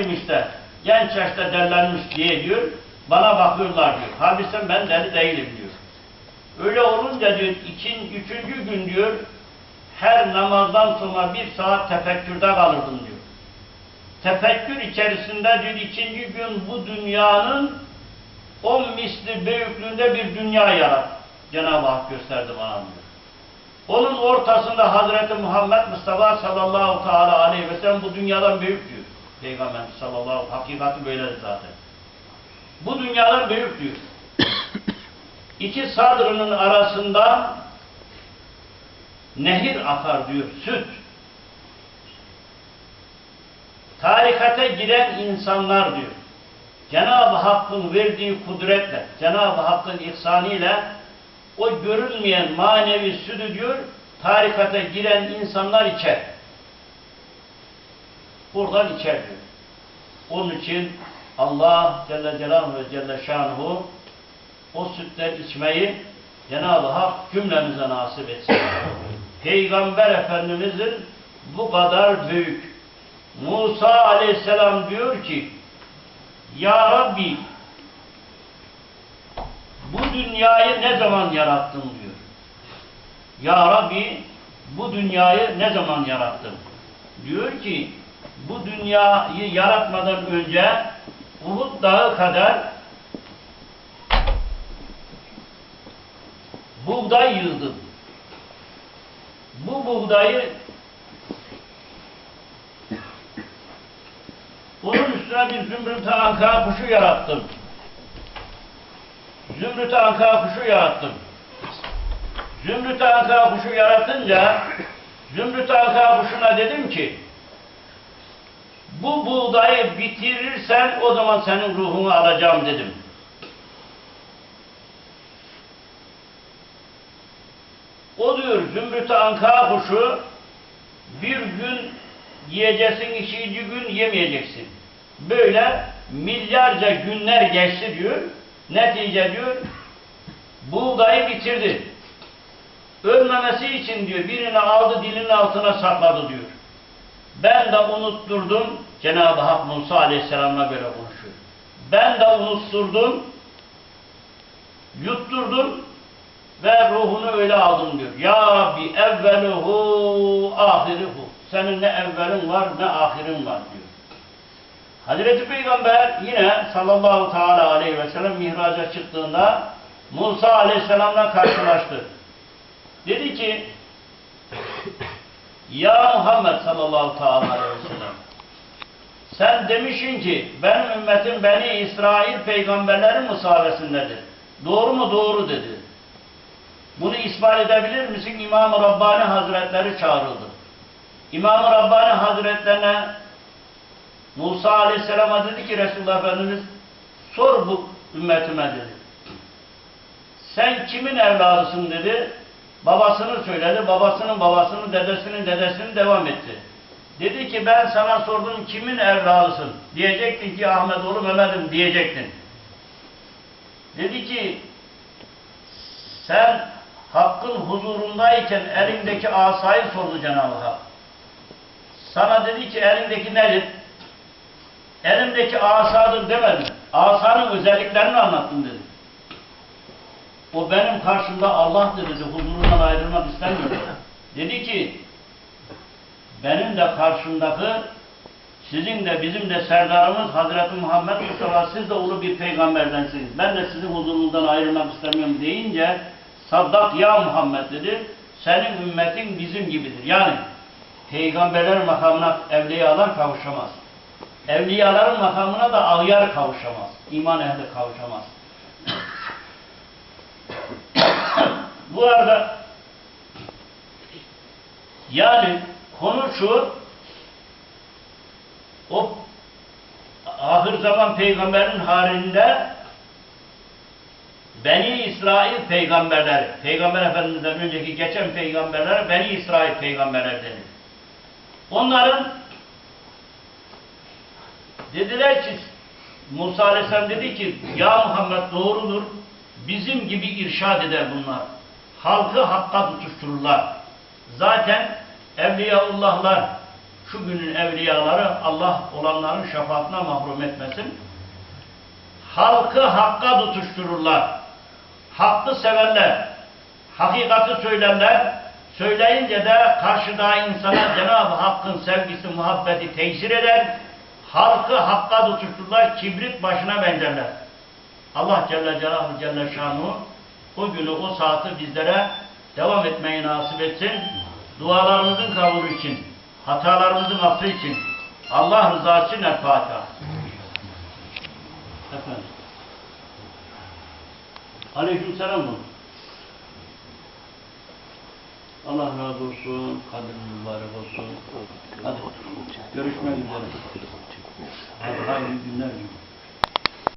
işte genç yaşta derlenmiş diye diyor. Bana bakıyorlar diyor. Halbuki ben deli değilim diyor. Öyle olunca diyor ikin, üçüncü gün diyor her namazdan sonra bir saat tefekkürde kalırdım diyor. Tefekkür içerisinde diyor ikinci gün bu dünyanın on misli büyüklüğünde bir dünya yarat. Cenab-ı Hak gösterdi bana diyor. Onun ortasında Hazreti Muhammed Mustafa sallallahu aleyhi ve sellem bu dünyadan büyük diyor. Peygamber sallallahu aleyhi ve sellem hakikati böyledir zaten. Bu dünyadan büyük diyor. İki sadrının arasında nehir akar diyor, süt. Tarikate giren insanlar diyor. Cenab-ı Hakk'ın verdiği kudretle, Cenab-ı Hakk'ın ihsanıyla o görünmeyen manevi sütü diyor, tarikata giren insanlar içer. Buradan içer diyor. Onun için Allah Celle Celaluhu ve Celle Şanuhu o sütten içmeyi Cenab-ı Hak cümlemize nasip etsin. Peygamber Efendimizin bu kadar büyük. Musa Aleyhisselam diyor ki Ya Rabbi bu dünyayı ne zaman yarattın diyor. Ya Rabbi bu dünyayı ne zaman yarattın? Diyor ki bu dünyayı yaratmadan önce Uhud dağı kadar buğday yığdım. Bu buğdayı onun üstüne bir zümrüt anka kuşu yarattım. Zümrüt anka kuşu yarattım. Zümrüt anka kuşu yaratınca Zümrüt anka kuşuna dedim ki bu buğdayı bitirirsen o zaman senin ruhunu alacağım dedim. O diyor Zümrüt anka kuşu bir gün yiyeceksin, ikinci gün yemeyeceksin. Böyle milyarca günler geçti diyor. Netice diyor buğdayı bitirdi. Ölmemesi için diyor birini aldı dilinin altına sakladı diyor. Ben de unutturdum. Cenab-ı Hak Musa Aleyhisselam'la böyle konuşuyor. Ben de unutturdum. Yutturdum ve ruhunu öyle aldım diyor. Ya Rabbi evveluhu ahiruhu. Senin ne evvelin var ne ahirin var diyor. Hazreti Peygamber yine sallallahu teala aleyhi ve sellem mihraca çıktığında Musa aleyhisselamla karşılaştı. Dedi ki Ya Muhammed sallallahu teala aleyhi ve sen demişsin ki benim ümmetim Beni İsrail peygamberlerin musavesindedir. Doğru mu? Doğru dedi. Bunu ispat edebilir misin? İmam-ı Rabbani Hazretleri çağrıldı. İmam-ı Rabbani Hazretlerine Musa Aleyhisselam'a dedi ki Resulullah Efendimiz sor bu ümmetime dedi. Sen kimin evladısın dedi. Babasını söyledi. Babasının babasının dedesinin dedesini devam etti. Dedi ki ben sana sordum kimin evladısın? Diyecektin ki Ahmet oğlu Mehmet'im diyecektin. Dedi ki sen hakkın huzurundayken elindeki asayı sordu Cenab-ı Hak. Sana dedi ki elindeki nedir? Elimdeki asadır demedim. Asanın özelliklerini anlattım dedi. O benim karşımda Allah'tır dedi. Huzurundan ayrılmak istemiyorum. Dedi ki benim de karşımdaki sizin de bizim de serdarımız Hazreti Muhammed Mustafa siz de ulu bir peygamberdensiniz. Ben de sizin huzurunuzdan ayrılmak istemiyorum deyince Saddak ya Muhammed dedi. Senin ümmetin bizim gibidir. Yani peygamberler makamına evliyalar kavuşamaz. Evliyaların makamına da ağyar kavuşamaz. İman ehli kavuşamaz. Bu arada yani konu şu o ahir zaman peygamberin haricinde Beni İsrail peygamberleri, Peygamber Efendimiz'den önceki geçen peygamberler Beni İsrail peygamberler denir. Onların dediler ki Musa Aleyhisselam dedi ki ya Muhammed doğrudur bizim gibi irşad eder bunlar. Halkı hakka tutuştururlar. Zaten Evliyaullahlar şu günün evliyaları Allah olanların şefaatine mahrum etmesin. Halkı hakka tutuştururlar. Hakkı severler. Hakikati söylerler. Söyleyince de karşıda insana Cenab-ı Hakk'ın sevgisi, muhabbeti tesir eder. Halkı hakka tutuştururlar. Kibrit başına benzerler. Allah Celle Celaluhu Celle Şanuhu o günü, o saati bizlere devam etmeyi nasip etsin. Dualarımızın kabulü için, hatalarımızın affı için, Allah rızası için El Fatiha. Efendim. Aleyküm olsun. Allah razı olsun, kadın mübarek olsun. Hadi görüşmek üzere. Hadi hayırlı günler.